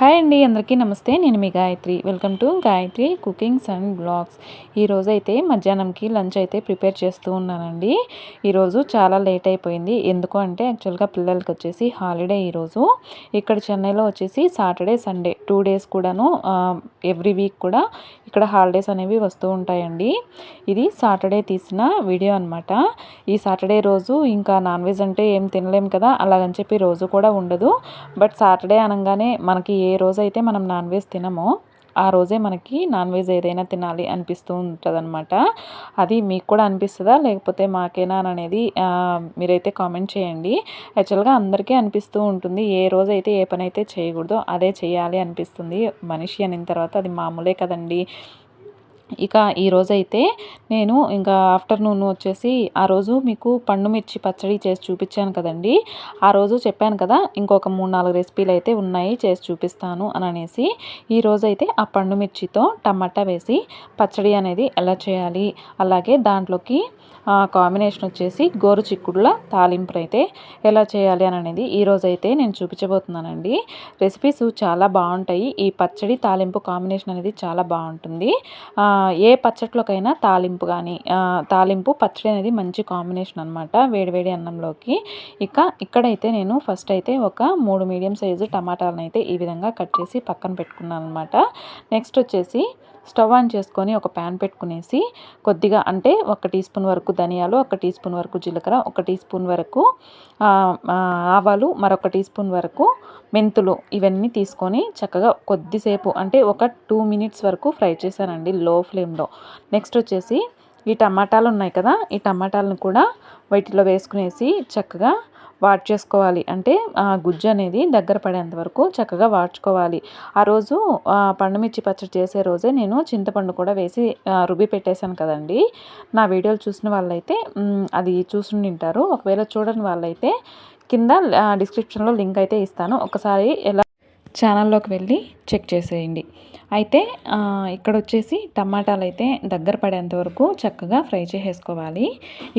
Hi అండి అందరికీ నమస్తే. నేను మీ Gayatri. Welcome to Gayatri cookings and blogs. ఈరోజు అయితే మధ్యాహ్నంకి లంచ్ అయితే ప్రిపేర్ చేస్తూ ఉన్నానండి. ఈరోజు చాలా లేట్ అయిపోయింది. ఎందుకు అంటే యాక్చువల్గా పిల్లలకి వచ్చేసి హాలిడే ఈరోజు ఇక్కడ చెన్నైలో వచ్చేసి సాటర్డే సండే టూ డేస్ కూడాను ఎవ్రీ వీక్ కూడా ఇక్కడ హాలిడేస్ అనేవి వస్తూ ఉంటాయండి. ఇది సాటర్డే తీసిన వీడియో అనమాట ఈ సాటర్డే రోజు ఇంకా నాన్ వెజ్ అంటే ఏం తినలేము కదా అలాగని చెప్పి రోజు కూడా ఉండదు. బట్ సాటర్డే అనగానే మనకి ఏ ఏ రోజైతే మనం నాన్ వెజ్ తినమో. ఆ రోజే మనకి నాన్ వెజ్ ఏదైనా తినాలి అనిపిస్తూ ఉంటుందన్నమాట. అది మీకు కూడా అనిపిస్తుందా? లేకపోతే మాకేనా అనేది మీరైతే కామెంట్ చేయండి. యాక్చువల్గా అందరికీ అనిపిస్తూ ఉంటుంది. ఏ రోజైతే ఏ పని అయితే చేయకూడదో అదే చేయాలి అనిపిస్తుంది. మనిషి అనిన తర్వాత అది మామూలే కదండి. ఇక ఈరోజైతే నేను ఇంకా ఆఫ్టర్నూన్ వచ్చేసి ఆ రోజు మీకు పండు మిర్చి పచ్చడి చేసి చూపించాను కదండి. ఆ రోజు చెప్పాను కదా ఇంకొక మూడు నాలుగు రెసిపీలు అయితే ఉన్నాయి చేసి చూపిస్తాను అని అనేసి. ఈరోజైతే ఆ పండు మిర్చితో టమాటా వేసి పచ్చడి అనేది ఎలా చేయాలి అలాగే దాంట్లోకి కాంబినేషన్ వచ్చేసి గోరు చిక్కుడుల తాలింపు అయితే ఎలా చేయాలి అని అనేది ఈరోజు అయితే నేను చూపించబోతున్నానండి. రెసిపీస్ చాలా బాగుంటాయి. ఈ పచ్చడి తాలింపు కాంబినేషన్ అనేది చాలా బాగుంటుంది. ఏ పచ్చట్లోకైనా తాలింపు కానీ తాలింపు పచ్చడి అనేది మంచి కాంబినేషన్ అనమాట వేడివేడి అన్నంలోకి. ఇక ఇక్కడైతే నేను ఫస్ట్ అయితే ఒక మూడు మీడియం సైజు టమాటాలను అయితే ఈ విధంగా కట్ చేసి పక్కన పెట్టుకున్నాను అనమాట నెక్స్ట్ వచ్చేసి స్టవ్ ఆన్ చేసుకొని ఒక ప్యాన్ పెట్టుకునేసి కొద్దిగా అంటే ఒక టీ స్పూన్ వరకు ధనియాలు ఒక టీ స్పూన్ వరకు జీలకర్ర ఒక టీ స్పూన్ వరకు ఆవాలు మరొక టీ స్పూన్ వరకు మెంతులు ఇవన్నీ తీసుకొని చక్కగా కొద్దిసేపు అంటే ఒక టూ మినిట్స్ వరకు ఫ్రై చేశానండి లో ఫ్లేమ్లో. నెక్స్ట్ వచ్చేసి ఈ టమాటాలు ఉన్నాయి కదా ఈ టమాటాలను కూడా వీటిలో వేసుకునేసి చక్కగా వాట్ చేసుకోవాలి అంటే గుజ్జు అనేది దగ్గర పడేంత వరకు చక్కగా వాడ్చుకోవాలి. ఆ రోజు పండుమిర్చి పచ్చడి చేసే రోజే నేను చింతపండు కూడా వేసి రుబ్బి పెట్టేశాను కదండి. నా వీడియోలు చూసిన వాళ్ళైతే అది చూసి ఉంటారు ఒకవేళ చూడని వాళ్ళైతే కింద డిస్క్రిప్షన్లో లింక్ అయితే ఇస్తాను. ఒకసారి ఎలా ఛానల్లోకి వెళ్ళి చెక్ చేసేయండి. అయితే ఇక్కడ వచ్చేసి టమాటాలు అయితే దగ్గర పడేంత వరకు చక్కగా ఫ్రై చేసేసుకోవాలి.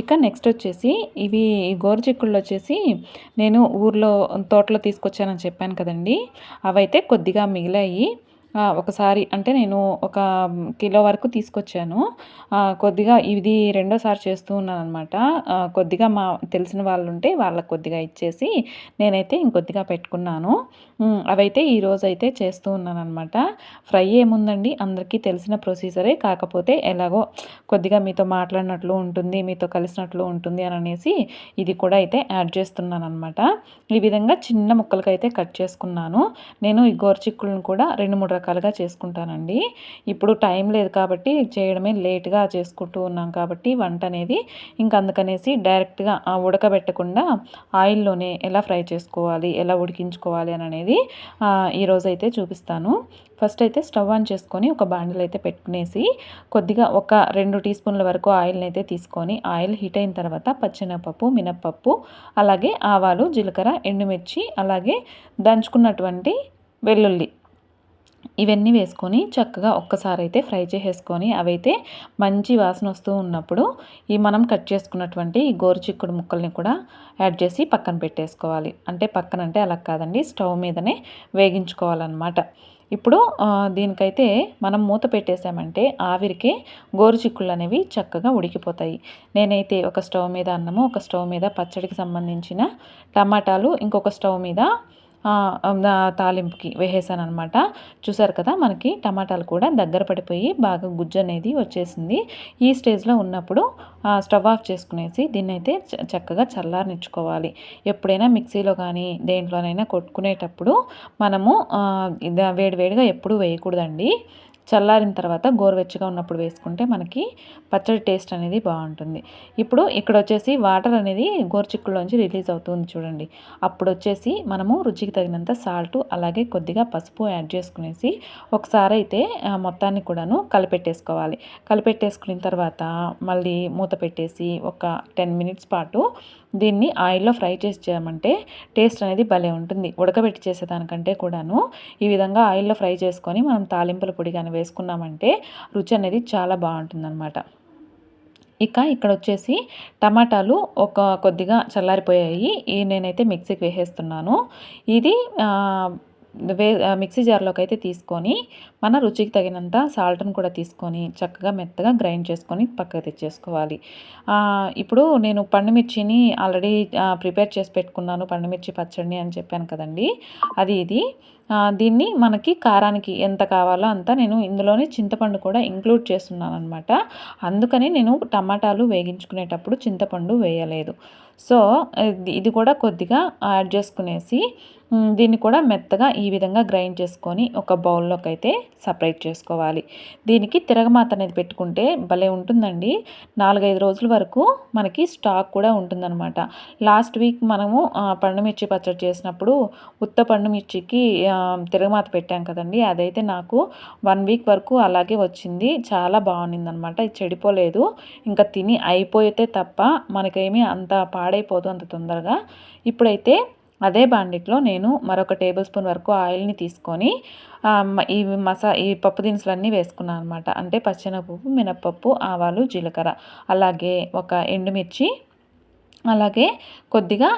ఇక నెక్స్ట్ వచ్చేసి ఇవి గోరుచిక్కుళ్ళు వచ్చేసి నేను ఊర్లో తోటలో తీసుకొచ్చానని చెప్పాను కదండి. అవైతే కొద్దిగా మిగిలాయి. ఒకసారి అంటే నేను ఒక కిలో వరకు తీసుకొచ్చాను. కొద్దిగా ఇది రెండోసారి చేస్తూ ఉన్నాను అనమాట కొద్దిగా మా తెలిసిన వాళ్ళు ఉంటే వాళ్ళకి కొద్దిగా ఇచ్చేసి నేనైతే ఇంకొద్దిగా పెట్టుకున్నాను. అవైతే ఈరోజు అయితే చేస్తూ ఉన్నాను అనమాట ఫ్రై ఏముందండి? అందరికీ తెలిసిన ప్రొసీజరే. కాకపోతే ఎలాగో కొద్దిగా మీతో మాట్లాడినట్లు ఉంటుంది మీతో కలిసినట్లు ఉంటుంది అని అనేసి ఇది కూడా అయితే యాడ్ చేస్తున్నాను అనమాట ఈ విధంగా చిన్న ముక్కలకైతే కట్ చేసుకున్నాను. నేను ఈ గోరచిక్కులను కూడా రెండు మూడు రకాలుగా చేసుకుంటానండి. ఇప్పుడు టైం లేదు కాబట్టి చేయడమే లేట్గా చేసుకుంటూ ఉన్నాం కాబట్టి వంట అనేది. ఇంక అందుకనేసి డైరెక్ట్గా ఉడకబెట్టకుండా ఆయిల్లోనే ఎలా ఫ్రై చేసుకోవాలి ఎలా ఉడికించుకోవాలి అని అనేది ఈరోజు అయితే చూపిస్తాను. ఫస్ట్ అయితే స్టవ్ ఆన్ చేసుకొని ఒక బాండిల్ అయితే పెట్టుకునేసి కొద్దిగా ఒక రెండు టీ స్పూన్ల వరకు ఆయిల్ని అయితే తీసుకొని ఆయిల్ హీట్ అయిన తర్వాత పచ్చెనపప్పు మినప్పప్పు అలాగే ఆవాలు జీలకర్ర ఎండుమిర్చి అలాగే దంచుకున్నటువంటి వెల్లుల్లి ఇవన్నీ వేసుకొని చక్కగా ఒక్కసారి అయితే ఫ్రై చేసేసుకొని అవైతే మంచి వాసన వస్తూ ఉన్నప్పుడు ఈ మనం కట్ చేసుకున్నటువంటి ఈ గోరుచిక్కుడు ముక్కల్ని కూడా యాడ్ చేసి పక్కన పెట్టేసుకోవాలి. అంటే పక్కన అంటే అలా కాదండి స్టవ్ మీదనే వేగించుకోవాలన్నమాట. ఇప్పుడు దీనికైతే మనం మూత పెట్టేసామంటే ఆవిరికి గోరుచిక్కుళ్ళు అనేవి చక్కగా ఉడికిపోతాయి. నేనైతే ఒక స్టవ్ మీద అన్నము ఒక స్టవ్ మీద పచ్చడికి సంబంధించిన టమాటాలు ఇంకొక స్టవ్ మీద తాలింపుకి వేసేసాను అనమాట చూసారు కదా మనకి టమాటాలు కూడా దగ్గర పడిపోయి బాగా గుజ్జు అనేది వచ్చేసింది. ఈ స్టేజ్లో ఉన్నప్పుడు స్టవ్ ఆఫ్ చేసుకునేసి దీన్ని అయితే చక్కగా చల్లారనిచ్చుకోవాలి. ఎప్పుడైనా మిక్సీలో కానీ దేంట్లోనైనా కొట్టుకునేటప్పుడు మనము వేడివేడిగా ఎప్పుడు వేయకూడదండి. చల్లారిన తర్వాత గోరువెచ్చగా ఉన్నప్పుడు వేసుకుంటే మనకి పచ్చడి టేస్ట్ అనేది బాగుంటుంది. ఇప్పుడు ఇక్కడ వచ్చేసి వాటర్ అనేది గోరుచిక్కుల్లోంచి రిలీజ్ అవుతుంది చూడండి. అప్పుడు వచ్చేసి మనము రుచికి తగినంత సాల్ట్ అలాగే కొద్దిగా పసుపు యాడ్ చేసుకునేసి ఒకసారి అయితే మొత్తాన్ని కూడాను కలిపెట్టేసుకోవాలి. కలిపెట్టేసుకున్న తర్వాత మళ్ళీ మూత పెట్టేసి ఒక టెన్ మినిట్స్ పాటు దీన్ని ఆయిల్లో ఫ్రై చేసి చేయమంటే టేస్ట్ అనేది భలే ఉంటుంది. ఉడకబెట్టి చేసేదానికంటే కూడాను ఈ విధంగా ఆయిల్లో ఫ్రై చేసుకొని మనం తాలింపుల పొడి కానీ వేసుకున్నామంటే రుచి అనేది చాలా బాగుంటుందన్నమాట. ఇక ఇక్కడ వచ్చేసి టమాటాలు ఒక కొద్దిగా చల్లారిపోయాయి. నేనైతే మిక్సీకి వేసేస్తున్నాను. ఇది వే మిక్సీ జార్లోకి అయితే తీసుకొని మన రుచికి తగినంత సాల్ట్ని కూడా తీసుకొని చక్కగా మెత్తగా గ్రైండ్ చేసుకొని పక్కకు తెచ్చేసుకోవాలి. ఇప్పుడు నేను పండుమిర్చిని ఆల్రెడీ ప్రిపేర్ చేసి పెట్టుకున్నాను పండుమిర్చి పచ్చడిని అని చెప్పాను కదండి. అది ఇది. దీన్ని మనకి కారానికి ఎంత కావాలో అంత నేను ఇందులోనే చింతపండు కూడా ఇంక్లూడ్ చేస్తున్నాను అనమాట అందుకని నేను టమాటాలు వేగించుకునేటప్పుడు చింతపండు వేయలేదు. సో ఇది కూడా కొద్దిగా యాడ్ చేసుకునేసి దీన్ని కూడా మెత్తగా ఈ విధంగా గ్రైండ్ చేసుకొని ఒక బౌల్లోకి అయితే సపరేట్ చేసుకోవాలి. దీనికి తిరగమాత అనేది పెట్టుకుంటే భలే ఉంటుందండి. నాలుగైదు రోజుల వరకు మనకి స్టాక్ కూడా ఉంటుందన్నమాట. లాస్ట్ వీక్ మనము పండుమిర్చి పచ్చడి చేసినప్పుడు ఉత్త పండుమిర్చికి తిరగమాత పెట్టాం కదండి. అదైతే నాకు వన్ వీక్ వరకు అలాగే వచ్చింది. చాలా బాగుంది అనమాట చెడిపోలేదు. ఇంకా తిని అయిపోతే తప్ప మనకేమీ అంత పాడైపోదు అంత తొందరగా. ఇప్పుడైతే అదే బాండిట్లో నేను మరొక టేబుల్ స్పూన్ వరకు ఆయిల్ని తీసుకొని ఈ మసా ఈ పప్పు దినుసులన్నీ వేసుకున్నాను అనమాట అంటే పచ్చెనగపప్పు మినప్పప్పు ఆవాలు జీలకర్ర. అలాగే ఒక ఎండుమిర్చి అలాగే కొద్దిగా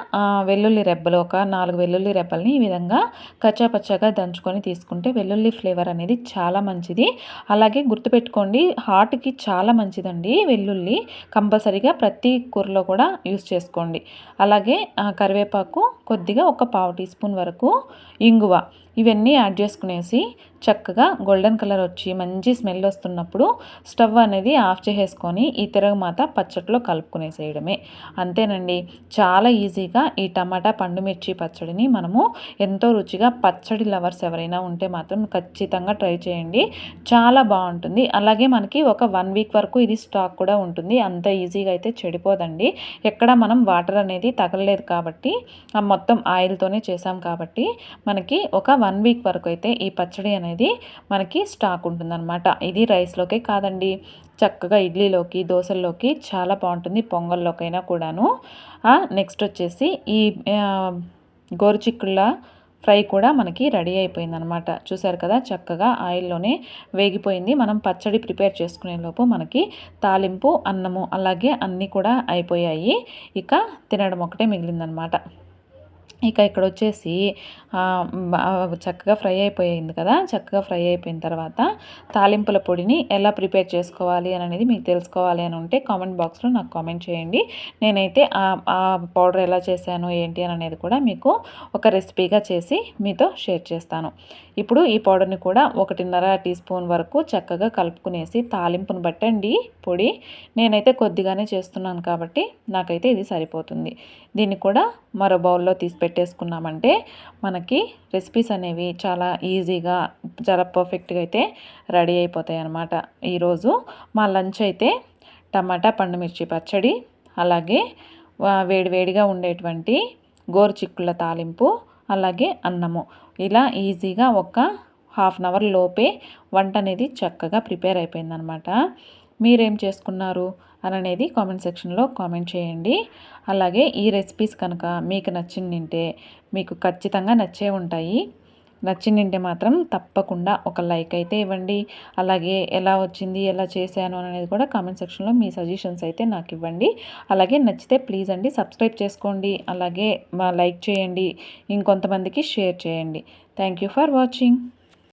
వెల్లుల్లి రెబ్బలు ఒక నాలుగు వెల్లుల్లి రెబ్బల్ని ఈ విధంగా కచ్చాపచ్చాగా దంచుకొని తీసుకుంటే వెల్లుల్లి ఫ్లేవర్ అనేది చాలా మంచిది. అలాగే గుర్తుపెట్టుకోండి హార్ట్కి చాలా మంచిదండి వెల్లుల్లి. కంపల్సరీగా ప్రతి కూరలో కూడా యూస్ చేసుకోండి. అలాగే కరివేపాకు కొద్దిగా ఒక పావు టీ స్పూన్ వరకు ఇంగువ. ఇవన్నీ యాడ్ చేసుకునేసి చక్కగా గోల్డెన్ కలర్ వచ్చి మంచి స్మెల్ వస్తున్నప్పుడు స్టవ్ అనేది ఆఫ్ చేసేసుకొని ఈ తిరగమాత పచ్చట్లో కలుపుకునేసేయడమే. అంతేనండి చాలా ఈజీగా ఈ టమాటా పండు మిర్చి పచ్చడిని మనము ఎంతో రుచిగా పచ్చడి లవర్స్ ఎవరైనా ఉంటే మాత్రం ఖచ్చితంగా ట్రై చేయండి. చాలా బాగుంటుంది. అలాగే మనకి ఒక వన్ వీక్ వరకు ఇది స్టాక్ కూడా ఉంటుంది. అంత ఈజీగా అయితే చెడిపోదండి. ఎక్కడ మనం వాటర్ అనేది తగలలేదు కాబట్టి మొత్తం ఆయిల్తోనే చేసాం కాబట్టి మనకి ఒక వన్ వీక్ వరకు అయితే ఈ పచ్చడి అనేది మనకి స్టాక్ ఉంటుందన్నమాట. ఇది రైస్లోకే కాదండి. చక్కగా ఇడ్లీలోకి దోశల్లోకి చాలా బాగుంటుంది పొంగల్లోకైనా కూడాను. నెక్స్ట్ వచ్చేసి ఈ గోరుచిక్కుళ్ళ ఫ్రై కూడా మనకి రెడీ అయిపోయింది అనమాట చూసారు కదా చక్కగా ఆయిల్లోనే వేగిపోయింది. మనం పచ్చడి ప్రిపేర్ చేసుకునే లోపు మనకి తాలింపు అన్నము అలాగే అన్నీ కూడా అయిపోయాయి. ఇక తినడం ఒకటే మిగిలిందనమాట ఇక ఇక్కడ వచ్చేసి చక్కగా ఫ్రై అయిపోయింది కదా? చక్కగా ఫ్రై అయిపోయిన తర్వాత తాలింపుల పొడిని ఎలా ప్రిపేర్ చేసుకోవాలి అని అనేది మీకు తెలుసుకోవాలి అని ఉంటే కామెంట్ బాక్స్లో నాకు కామెంట్ చేయండి. నేనైతే ఆ పౌడర్ ఎలా చేశాను ఏంటి అని అనేది కూడా మీకు ఒక రెసిపీగా చేసి మీతో షేర్ చేస్తాను. ఇప్పుడు ఈ పౌడర్ని కూడా ఒకటిన్నర టీ స్పూన్ వరకు చక్కగా కలుపుకునేసి తాలింపును బట్టండి పొడి. నేనైతే కొద్దిగానే చేస్తున్నాను కాబట్టి నాకైతే ఇది సరిపోతుంది. దీన్ని కూడా మరో బౌల్లో తీసి పెట్టేసుకున్నామంటే మనకి రెసిపీస్ అనేవి చాలా ఈజీగా చాలా పర్ఫెక్ట్గా అయితే రెడీ అయిపోతాయి అన్నమాట. ఈరోజు మా లంచ్ అయితే టమాటా పండుమిర్చి పచ్చడి అలాగే వేడివేడిగా ఉండేటువంటి గోరుచిక్కుల తాలింపు అలాగే అన్నము. ఇలా ఈజీగా ఒక హాఫ్ అన్ అవర్ లోపే వంట అనేది చక్కగా ప్రిపేర్ అయిపోయిందనమాట మీరేం చేసుకున్నారు? అనేది కామెంట్ సెక్షన్లో కామెంట్ చేయండి. అలాగే ఈ రెసిపీస్ కనుక మీకు నచ్చిందంటే మీకు ఖచ్చితంగా నచ్చే ఉంటాయి. నచ్చిందంటే మాత్రం తప్పకుండా ఒక లైక్ అయితే ఇవ్వండి. అలాగే ఎలా వచ్చింది ఎలా చేశాను అనేది కూడా కామెంట్ సెక్షన్లో మీ సజెషన్స్ అయితే నాకు ఇవ్వండి. అలాగే నచ్చితే ప్లీజ్ అండి సబ్స్క్రైబ్ చేసుకోండి. అలాగే లైక్ చేయండి. ఇంకొంతమందికి షేర్ చేయండి. Thank you for watching.